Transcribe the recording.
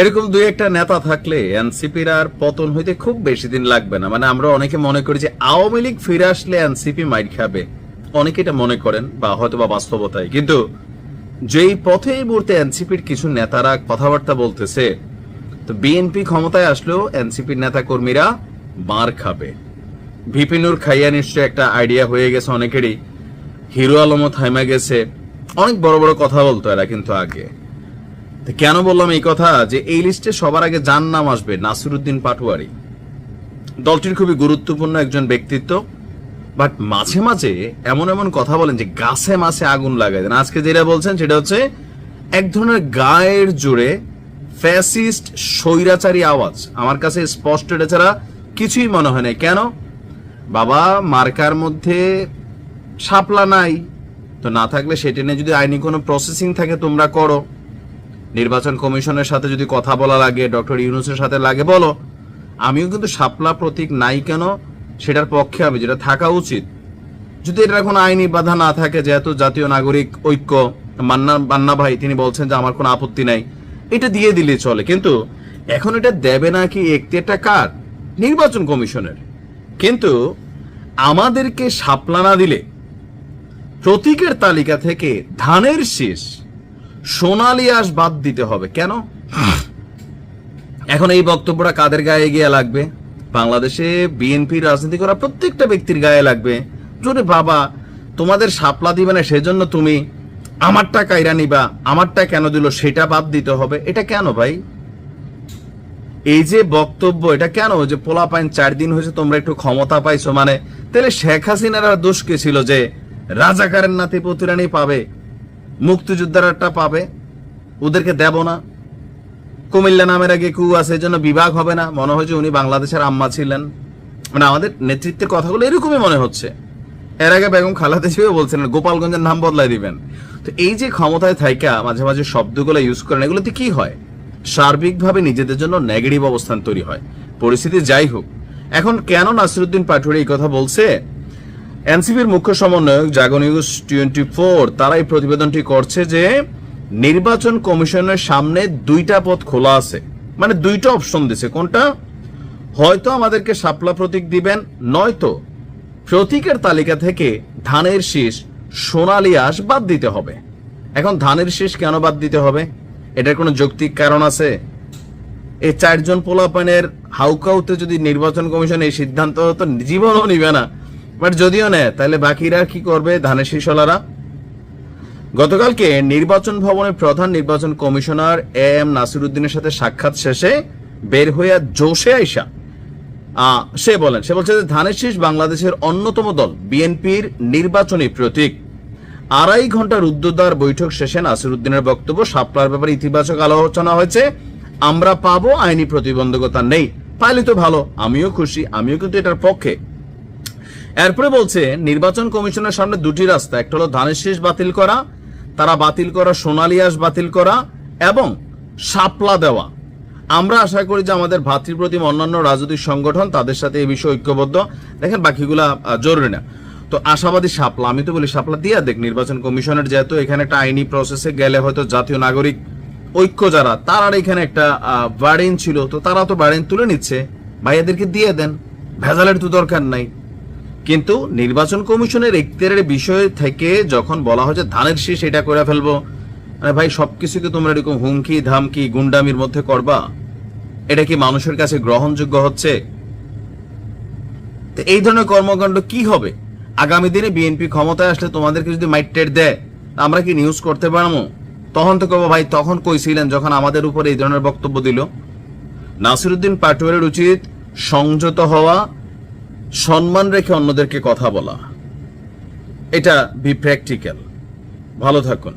এরকম দুই একটা নেতা থাকলে এনসিপির আর পতন হইতে খুব বেশি দিন লাগবে না। মানে আমরা অনেকে মনে করি যে আওয়ামী লীগ ফিরে আসলে এনসিপি মাইর খাবে। অনেকে এটা মনে করেন বা হয়তো বা বাস্তবতায়। কিন্তু যেই পথে এই মুহূর্তে এনসিপির কিছু নেতারা কথাবার্তা বলতেছে, তো বিএনপি ক্ষমতায় আসলেও এনসিপির নেতা কর্মীরা মার খাবে। ভিপিনুর খাইয়া নিশ্চয় একটা আইডিয়া হয়ে গেছে অনেকেরই। হিরো আলমও থাইমা গেছে। অনেক বড় বড় কথা বলতো এরা কিন্তু আগে। কেন বললাম এই কথা? যে এই লিস্টে সবার আগে যার নাম আসবে? নাসিরুদ্দিন পাটোয়ারি। দলটির খুবই গুরুত্বপূর্ণ একজন ব্যক্তিত্ব। বাট মাঝে মাঝে এমন এমন কথা বলেন যে গাছে মাছে আগুন লাগাই দেন। আজকে যেটা বলছেন সেটা হচ্ছে এক ধরনের গায়ের জোরে ফ্যাসিস্ট স্বৈরাচারী আওয়াজ। আমার কাছে স্পষ্ট, এটা ছাড়া কিছুই মনে হয় না কেন? বাবা, মার্কার মধ্যে শাপলা নাই। তো না থাকলে সেটা নিয়ে যদি আইনি কোনো প্রসেসিং থাকে, তোমরা করো। নির্বাচন কমিশনের সাথে যদি কথা বলা লাগে, ডক্টর ইউনুসের সাথে লাগে, বলো। আমিও কিন্তু সাপলা প্রতীক নাই কেন? সেটার পক্ষে আমি, যেটা থাকা উচিত। যদি এটার কোনো আইনি বাধা না থাকে, যেহেতু জাতীয় নাগরিক ঐক্য, মান্না মান্না ভাই, তিনি বলছেন যে আমার কোনো আপত্তি নাই। এটা দিয়ে দিলে চলে। কিন্তু এখন এটা দেবে না নাকি একটা কার? নির্বাচন কমিশনের। কিন্তু আমাদেরকে সাপলা না দিলে প্রতীকের তালিকা থেকে ধানের শীষ সোনালি আঁশ বাদ দিতে হবে। কেন? এখন এই বক্তব্যটা কাদের গায়ে গিয়ে লাগবে? বাংলাদেশে বিএনপির রাজনীতি করা প্রত্যেকটা ব্যক্তির গায়ে লাগবে। জোরে বাবা, তোমাদের সাপলা দিবে না, সেজন্য তুমি আমারটা কাইরা নিবা, আমারটা কেন দিল, সেটা বাদ দিতে হবে। এটা কেন ভাই? এই যে বক্তব্য, এটা কেন? যে পোলা পাইন চার দিন হয়েছে, তোমরা একটু ক্ষমতা পাইছো মানে তাহলে শেখ হাসিনার দোষ কে ছিল যে রাজাকারের নাতি পুতুরানি পাবে? মুক্তিযোদ্ধারটা পাবে, ওদেরকে দেব না। কুমিল্লা নামের আগে কু আছে, এই জন্য বিভাগ হবে না। মনে হয় যে উনি বাংলাদেশের আম্মা ছিলেন। মানে আমাদের নেতৃত্বের কথাগুলো এরকমই মনে হচ্ছে। এর আগে বেগম খালাতে জিও বলছিলেন, গোপালগঞ্জের নাম বদলাই দিবেন। তো এই যে ক্ষমতায় থাইকা, মাঝে মাঝে শব্দগুলো ইউজ করেন, এগুলোতে কি হয়? সার্বিকভাবে নিজেদের জন্য নেগেটিভ অবস্থান তৈরি হয়। পরিস্থিতি যাই হোক। এখন কেন নাসিরুদ্দিন পাটোয়ারি এই কথা বলছে? এনসিপির মুখ্য সমন্বয়ক জাগো নিউজ টোয়েন্টি ফোর তারা এই প্রতিবেদনটি করছে যে নির্বাচন কমিশনের সামনে দুইটা পথ খোলা আছে। মানে দুইটা অপশন দিছে। কোনটা? হয়তো আমাদেরকে শাপলা প্রতীক দিবেন, নয়তো প্রতীকের তালিকা থেকে ধানের শীষ সোনালী আঁশ বাদ দিতে হবে। এখন ধানের শীষ কেন বাদ দিতে হবে? এটার কোনো যৌক্তিক কারণ আছে? এই চারজন পোলাপানের হাউকাউতে যদি নির্বাচন কমিশন এই সিদ্ধান্ত তো জীবনও নিবে না। বাট যদিও নেয় তাহলে বাকিরা কি করবে ধানের শীষলারা? গতকালকে নির্বাচন ভবনের প্রধান নির্বাচন কমিশনার এ এম নাসিরুদ্দিনের সাথে সাক্ষাৎ শেষে বের হইয়া জোশে আইসা সে বলেন, সে বলছে যে ধানের শীষ বাংলাদেশের অন্যতম দল, বিএনপির নির্বাচনী প্রতীক। আড়াই ঘণ্টার রুদ্ধদ্বার বৈঠক শেষে নাসিরুদ্দিনের বক্তব্য সাপলার ব্যাপারে ইতিবাচক আলোচনা হয়েছে। আমরা পাবো আইনি প্রতিবন্ধকতা নেই। পাইলে তো ভালো, আমিও খুশি, আমিও কিন্তু এটার পক্ষে। এরপরে বলছে, নির্বাচন কমিশনের সামনে দুটি রাস্তা, একটা হলো ধানের শীষ বাতিল করা, তারা বাতিল করা সোনালিয়াস বাতিল করা এবং সাপলা দেওয়া। আমরা আশা করি যে আমাদের ভাতৃপ্রতিম অন্যান্য রাজনৈতিক সংগঠন তাদের সাথে এই বিষয়ে ঐক্যবদ্ধ। দেখেন, বাকিগুলা জরুরি না। তো আশাবাদী সাপলা আমি তো বলি সাপলা দিয়া দেখ, নির্বাচন কমিশনের যেহেতু এখানে একটা আইনি প্রসেসে গেলে হয়তো জাতীয় নাগরিক ঐক্য যারা, তারা এখানে একটা বার্ডেন ছিল, তো তারা তো বার্ডেন তুলে নিচ্ছে। ভাইয়াদেরকে দিয়ে দেন, ভেজালের তো দরকার নাই। কিন্তু নির্বাচন কমিশনের ইখতিয়ারের বিষয় থেকে যখন বলা হচ্ছে ধানের শীষ এটা করে ফেলব, আরে ভাই সবকিছুকে তোমরা এরকম হুমকি, ধামকি, গুন্ডামির মধ্যে করবা। এটা কি মানুষের কাছে গ্রহণযোগ্য হচ্ছে? তো এই ধরনের কর্মকাণ্ড কি হবে? আগামী দিনে বিএনপি ক্ষমতায় আসলে তোমাদেরকে যদি মাইটের দেয় আমরা কি নিউজ করতে পারব? তখন তো কব, ভাই, তখন কইছিলেন যখন আমাদের উপরে এই ধরনের বক্তব্য দিল? নাসিরুদ্দিন পাটোয়ারির উচিত সংযত হওয়া সম্মান রেখে অন্যদেরকে কথা বলা। এটা বি প্র্যাকটিক্যাল ভালো থাকুন।